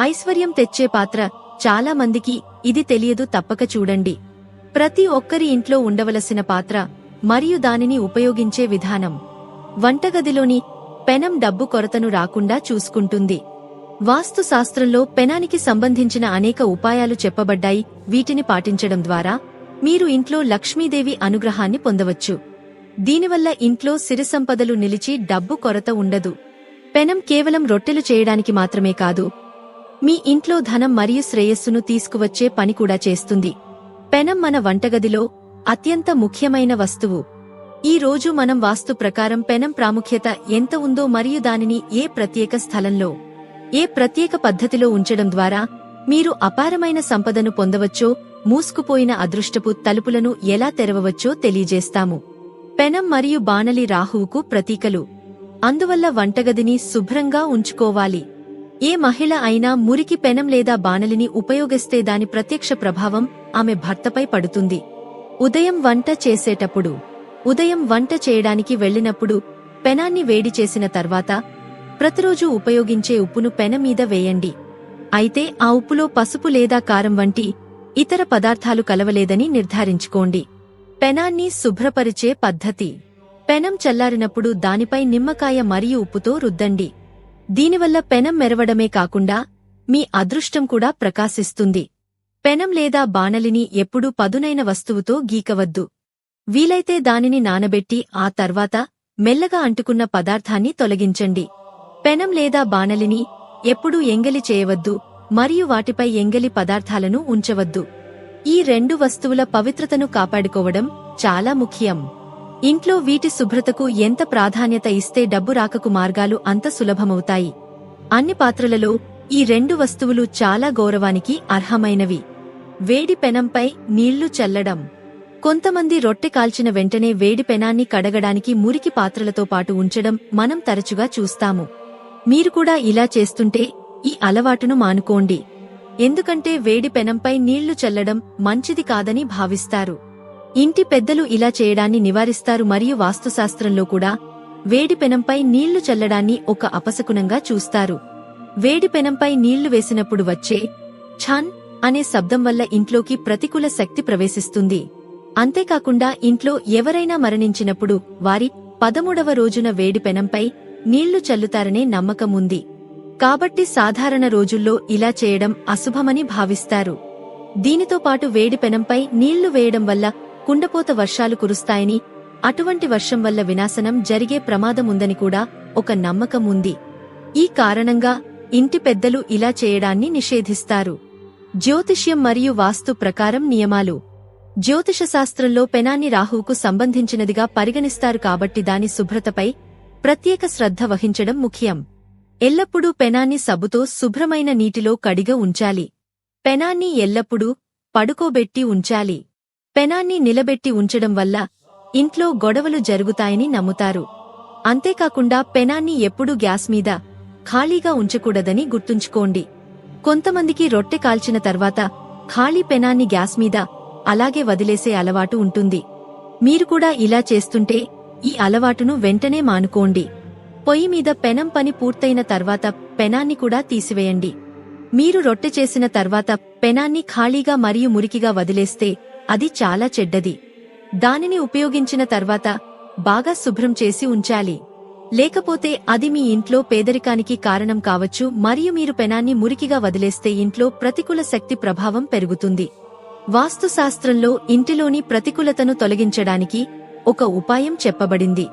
ఐశ్వర్యం తెచ్చే పాత్ర చాలా మందికి ఇది తెలియదు తప్పక చూడండి. ప్రతి ఒక్కరి ఇంట్లో ఉండవలసిన పాత్ర మరియు దానిని ఉపయోగించే విధానం. వంటగదిలోని పెనం డబ్బు కొరతను రాకుండా చూసుకుంటుంది. వాస్తు శాస్త్రంలో పెనానికి సంబంధించిన అనేక ఉపాయాలు చెప్పబడ్డాయి. వీటిని పాటించడం ద్వారా మీరు ఇంట్లో లక్ష్మీదేవి అనుగ్రహాన్ని పొందవచ్చు. దీనివల్ల ఇంట్లో సిరిసంపదలు నిలిచి డబ్బు కొరత ఉండదు. పెనం కేవలం రొట్టెలు చేయడానికి మాత్రమే కాదు మీ ఇంట్లో ధనం మరియు శ్రేయస్సును తీసుకువచ్చే పని కూడా చేస్తుంది. పెనం మన వంటగదిలో అత్యంత ముఖ్యమైన వస్తువు. ఈ రోజు మనం వాస్తు ప్రకారం పెనం ప్రాముఖ్యత ఎంత ఉందో మరియు దానిని ఏ ప్రత్యేక స్థలంలో ఏ ప్రత్యేక పద్ధతిలో ఉంచడం ద్వారా మీరు అపారమైన సంపదను పొందవచ్చో మూసుకుపోయిన అదృష్టపు తలుపులను ఎలా తెరవవచ్చో తెలియజేస్తాము. పెనం మరియు బాణలి రాహువుకు ప్రతీకలు. అందువల్ల వంటగదిని శుభ్రంగా ఉంచుకోవాలి. ఏ మహిళ అయినా మురికి పెనం లేదా బాణలిని ఉపయోగిస్తే దాని ప్రత్యక్ష ప్రభావం ఆమె భర్తపై పడుతుంది. ఉదయం వంట చేసేటప్పుడు ఉదయం వంట చేయడానికి వెళ్ళినప్పుడు పెనాన్ని వేడి చేసిన తర్వాత ప్రతిరోజు ఉపయోగించే ఉప్పును పెనం మీద వేయండి. అయితే ఆ ఉప్పులో పసుపు లేదా కారం వంటి ఇతర పదార్థాలు కలవలేదని నిర్ధారించుకోండి. పెనాన్ని శుభ్రపరిచే పద్ధతి. పెనం చల్లారినప్పుడు దానిపై నిమ్మకాయ మరియు ఉప్పుతో రుద్దండి. దీనివల్ల పెనం మెరవడమే కాకుండా మీ అదృష్టం కూడా ప్రకాశిస్తుంది. పెనం లేదా బాణలిని ఎప్పుడూ పదునైన వస్తువుతో గీకవద్దు. వీలైతే దానిని నానబెట్టి ఆ తర్వాత మెల్లగా అంటుకున్న పదార్థాన్ని తొలగించండి. పెనం లేదా బాణలిని ఎప్పుడూ ఎంగలి చేయవద్దు మరియు వాటిపై ఎంగలి పదార్థాలను ఉంచవద్దు. ఈ రెండు వస్తువుల పవిత్రతను కాపాడుకోవడం చాలా ముఖ్యం. ఇంట్లో వీటి శుభ్రతకు ఎంత ప్రాధాన్యత ఇస్తే డబ్బు రాకకు మార్గాలు అంత సులభమవుతాయి. అన్ని పాత్రలలో ఈ రెండు వస్తువులు చాలా గౌరవానికి అర్హమైనవి. వేడి పెనంపై నీళ్ళు చల్లడం. కొంతమంది రొట్టె కాల్చిన వెంటనే వేడి పెనాన్ని కడగడానికి మురికి పాత్రలతో పాటు ఉంచడం మనం తరచుగా చూస్తాము. మీరు కూడా ఇలా చేస్తుంటే ఈ అలవాటును మానుకోండి. ఎందుకంటే వేడి పెనంపై నీళ్ళు చల్లడం మంచిది కాదని భావిస్తారు. ఇంటి పెద్దలు ఇలా చేయడాన్ని నివారిస్తారు మరియు వాస్తుశాస్త్రంలో కూడా వేడి పెనంపై నీళ్ళు చల్లడాన్ని ఒక అపశకునంగా చూస్తారు. వేడి పెనంపై నీళ్ళు వేసినప్పుడు వచ్చే ఛాన్ అనే శబ్దం వల్ల ఇంట్లోకి ప్రతికూల శక్తి ప్రవేశిస్తుంది. అంతేకాకుండా ఇంట్లో ఎవరైనా మరణించినప్పుడు వారి పదమూడవ రోజున వేడి పెనంపై నీళ్ళు చల్లుతారనే నమ్మకం ఉంది. కాబట్టి సాధారణ రోజుల్లో ఇలా చేయడం అశుభమని భావిస్తారు. దీనితో పాటు వేడి పెనంపై నీళ్ళు వేయడం వల్ల కుండపోత వర్షాలు కురుస్తాయని అటువంటి వర్షం వల్ల వినాశనం జరిగే ప్రమాదముందని కూడా ఒక నమ్మకం ఉంది ఈ కారణంగా ఇంటి పెద్దలు ఇలా చేయడాన్ని నిషేధిస్తారు. జ్యోతిష్యం మరియు వాస్తు ప్రకారం నియమాలు. జ్యోతిషశాస్త్రంలో పెనాన్ని రాహువుకు సంబంధించినదిగా పరిగణిస్తారు కాబట్టి దాని శుభ్రతపై ప్రత్యేక శ్రద్ధ వహించడం ముఖ్యం. ఎల్లప్పుడూ పెనాన్ని సబ్బుతో శుభ్రమైన నీటిలో కడిగ ఉంచాలి. పెనాన్ని ఎల్లప్పుడూ పడుకోబెట్టి ఉంచాలి. పెనాన్ని నిలబెట్టి ఉంచడం వల్ల ఇంట్లో గొడవలు జరుగుతాయని నమ్ముతారు. అంతేకాకుండా పెనాన్ని ఎప్పుడూ గ్యాస్ మీద ఖాళీగా ఉంచకూడదని గుర్తుంచుకోండి. కొంతమందికి రొట్టె కాల్చిన తర్వాత ఖాళీ పెనాన్ని గ్యాస్ మీద అలాగే వదిలేసే అలవాటు ఉంటుంది. మీరు కూడా ఇలా చేస్తుంటే ఈ అలవాటును వెంటనే మానుకోండి. పొయ్యి మీద పెనం పని పూర్తయిన తర్వాత పెనాన్ని కూడా తీసివేయండి. మీరు రొట్టె చేసిన తర్వాత పెనాన్ని ఖాళీగా మరియు మురికిగా వదిలేస్తే అది చాలా చెడ్డది. దానిని ఉపయోగించిన తర్వాత బాగా శుభ్రం చేసి ఉంచాలి. లేకపోతే అది మీ ఇంట్లో పేదరికానికి కారణం కావచ్చు మరియు మీరు పెనాన్ని మురికిగా వదిలేస్తే ఇంట్లో ప్రతికూల శక్తి ప్రభావం పెరుగుతుంది. వాస్తుశాస్త్రంలో ఇంటిలోని ప్రతికూలతను తొలగించడానికి ఒక ఉపాయం చెప్పబడింది.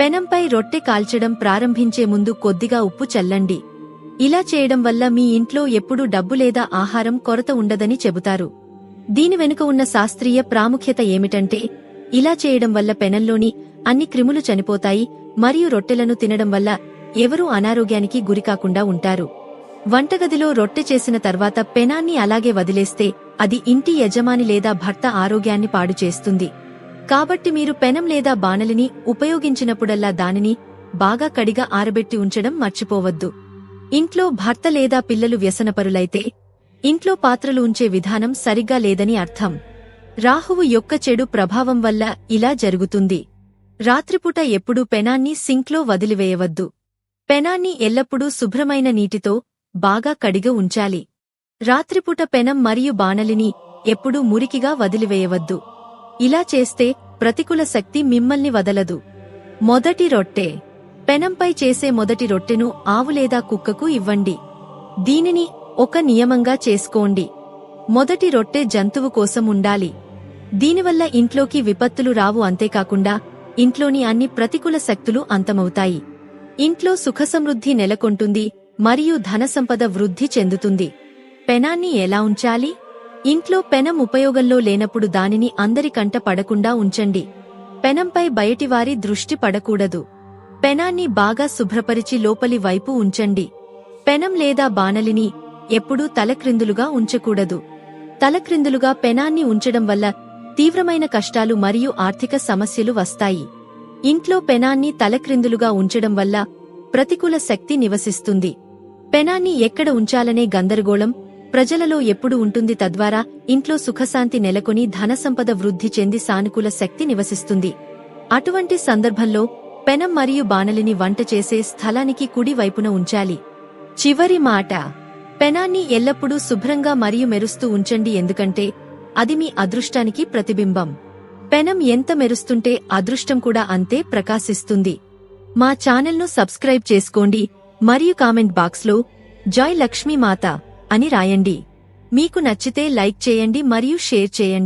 పెనంపై రొట్టె కాల్చడం ప్రారంభించే ముందు కొద్దిగా ఉప్పు చల్లండి. ఇలా చేయడం వల్ల మీ ఇంట్లో ఎప్పుడూ డబ్బు లేదా ఆహారం కొరత ఉండదని చెబుతారు. దీని వెనుక ఉన్న శాస్త్రీయ ప్రాముఖ్యత ఏమిటంటే ఇలా చేయడం వల్ల పెనంలోని అన్ని క్రిములు చనిపోతాయి మరియు రొట్టెలను తినడం వల్ల ఎవరూ అనారోగ్యానికి గురికాకుండా ఉంటారు. వంటగదిలో రొట్టె చేసిన తర్వాత పెనాన్ని అలాగే వదిలేస్తే అది ఇంటి యజమాని లేదా భర్త ఆరోగ్యాన్ని పాడు చేస్తుంది. కాబట్టి మీరు పెనం లేదా బాణలిని ఉపయోగించినప్పుడల్లా దానిని బాగా కడిగా ఆరబెట్టి ఉంచడం మర్చిపోవద్దు. ఇంట్లో భర్త లేదా పిల్లలు వ్యసనపరులైతే ఇంట్లో పాత్రలు ఉంచే విధానం సరిగ్గా లేదని అర్థం. రాహువు యొక్క చెడు ప్రభావం వల్ల ఇలా జరుగుతుంది. రాత్రిపూట ఎప్పుడూ పెనాన్ని సింక్లో వదిలివేయవద్దు. పెనాన్ని ఎల్లప్పుడూ శుభ్రమైన నీటితో బాగా కడిగ ఉంచాలి. రాత్రిపూట పెనం మరియు బాణలిని ఎప్పుడూ మురికిగా వదిలివేయవద్దు. ఇలా చేస్తే ప్రతికూల శక్తి మిమ్మల్ని వదలదు. మొదటి రొట్టె. పెనంపై చేసే మొదటి రొట్టెను ఆవు లేదా కుక్కకు ఇవ్వండి. దీనిని ఒక నియమంగా చేసుకోండి. మొదటి రొట్టె జంతువు కోసం ఉండాలి. దీనివల్ల ఇంట్లోకి విపత్తులు రావు అంతేకాకుండా ఇంట్లోని అన్ని ప్రతికూల శక్తులు అంతమవుతాయి. ఇంట్లో సుఖసమృద్ధి నెలకొంటుంది మరియు ధనసంపద వృద్ధి చెందుతుంది. పెనాన్ని ఎలా ఉంచాలి? ఇంట్లో పెనం ఉపయోగంలో లేనప్పుడు దానిని అందరికంట పడకుండా ఉంచండి. పెనంపై బయటివారి దృష్టి పడకూడదు. పెనాన్ని బాగా శుభ్రపరిచి లోపలి వైపు ఉంచండి. పెనం లేదా బాణలిని ఎప్పుడూ తలక్రిందులుగా ఉంచకూడదు. తలక్రిందులుగా పెనాన్ని ఉంచడం వల్ల తీవ్రమైన కష్టాలు మరియు ఆర్థిక సమస్యలు వస్తాయి. ఇంట్లో పెనాన్ని తలక్రిందులుగా ఉంచడం వల్ల ప్రతికూల శక్తి నివసిస్తుంది. పెనాన్ని ఎక్కడ ఉంచాలనే గందరగోళం ప్రజలలో ఎప్పుడు ఉంటుంది తద్వారా ఇంట్లో సుఖశాంతి నెలకొని ధనసంపద వృద్ధి చెంది సానుకూల శక్తి నివసిస్తుంది. అటువంటి సందర్భంలో పెనం మరియు బాణలిని వంట చేసే స్థలానికి కుడి వైపున ఉంచాలి. చివరి మాట పెనాన్ని ఎల్లప్పుడూ శుభ్రంగా మరియు మెరుస్తూ ఉంచండి ఎందుకంటే అది మీ అదృష్టానికి ప్రతిబింబం. పెనం ఎంత మెరుస్తుంటే అదృష్టం కూడా అంతే ప్రకాశిస్తుంది. మా ఛానల్ను సబ్స్క్రైబ్ చేసుకోండి మరియు కామెంట్ బాక్స్లో జాయ్ లక్ష్మీ మాత అని రాయండి. మీకు నచ్చితే లైక్ చేయండి మరియు షేర్ చేయండి.